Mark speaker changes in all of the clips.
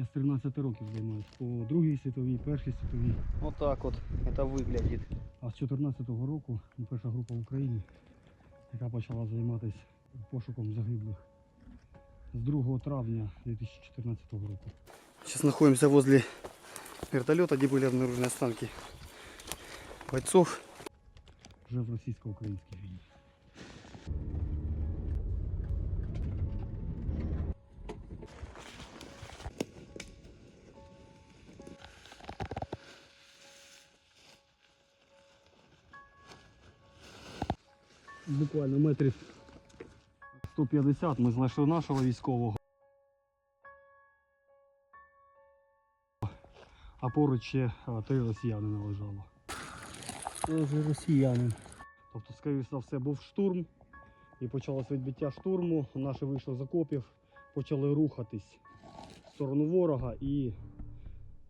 Speaker 1: Я з 13 років займаюся по Другій світовій, Першій світовій.
Speaker 2: Вот так вот это выглядит.
Speaker 1: А з 14-го року ну, перша група в Україні, яка почала займатися пошуком загиблих з 2 травня 2014 року.
Speaker 2: Сейчас находимся возле вертолета, где были обнаружены останки бойцов.
Speaker 1: Вже в російсько-українській війні. Буквально метрів 150 ми знайшли нашого військового. А поруч ще три росіянина лежало.
Speaker 2: Тоже россиянин.
Speaker 1: Тобто, скоріше за все, був штурм і почалось відбиття штурму. Наші вийшли з окопів, почали рухатись в сторону ворога і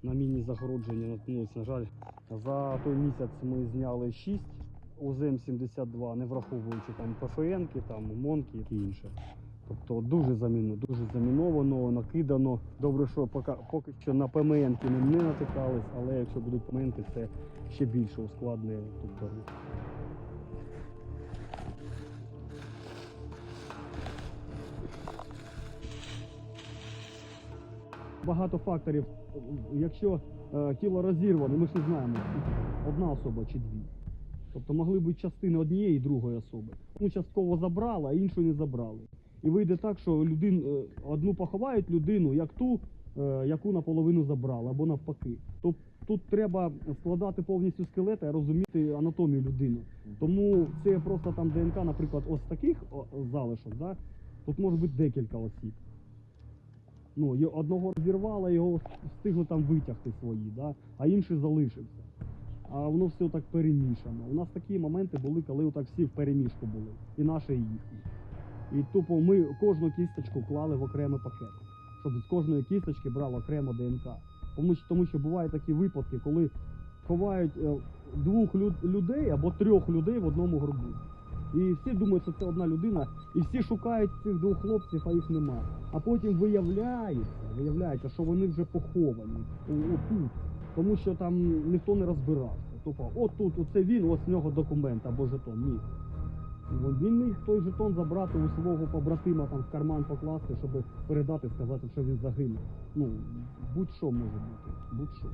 Speaker 1: на міні загородження наткнулись. На жаль, за той місяць ми зняли 6 ОЗМ-72, не враховуючи там ПФНки, там МОНки і інше. Тобто дуже заміно, дуже заміновано, накидано. Добре, що поки, поки що на ПМНки ми не натикались, але якщо будуть ПМНки, це ще більше ускладнює тобто, рух. багато факторів. Якщо е, тіло розірване, ми ж не знаємо, одна особа чи дві. Тобто могли бути частини однієї і другої особи. Ну, частково забрали, а іншу не забрали. І вийде так, що людин, е, одну поховають людину, як ту, е, яку наполовину забрали, або навпаки. Тобто тут треба складати повністю скелети і розуміти анатомію людини. Тому це просто там ДНК, наприклад, ось таких залишок, да? тут може бути декілька осіб. Ну, одного розірвало, його встигли там витягти свої, да? а інший залишився. А воно все так перемішано. У нас такі моменти були, коли отак всі в перемішку були. І наші, і їхні. І тупо ми кожну кісточку клали в окремий пакет, щоб з кожної кісточки брали окремо ДНК. Тому що, тому що бувають такі випадки, коли ховають е, двох люд- людей або трьох людей в одному гробу. І всі думають, що це одна людина, і всі шукають цих двох хлопців, а їх нема. А потім виявляється, виявляється, що вони вже поховані отут, тому що там ніхто не розбирався. Тобто, от тут, оце він, ось в нього документ або жетон. Ні. Він міг той жетон забрати у свого побратима там в карман покласти, щоб передати, сказати, що він загинув. Ну, будь-що може бути, будь-що.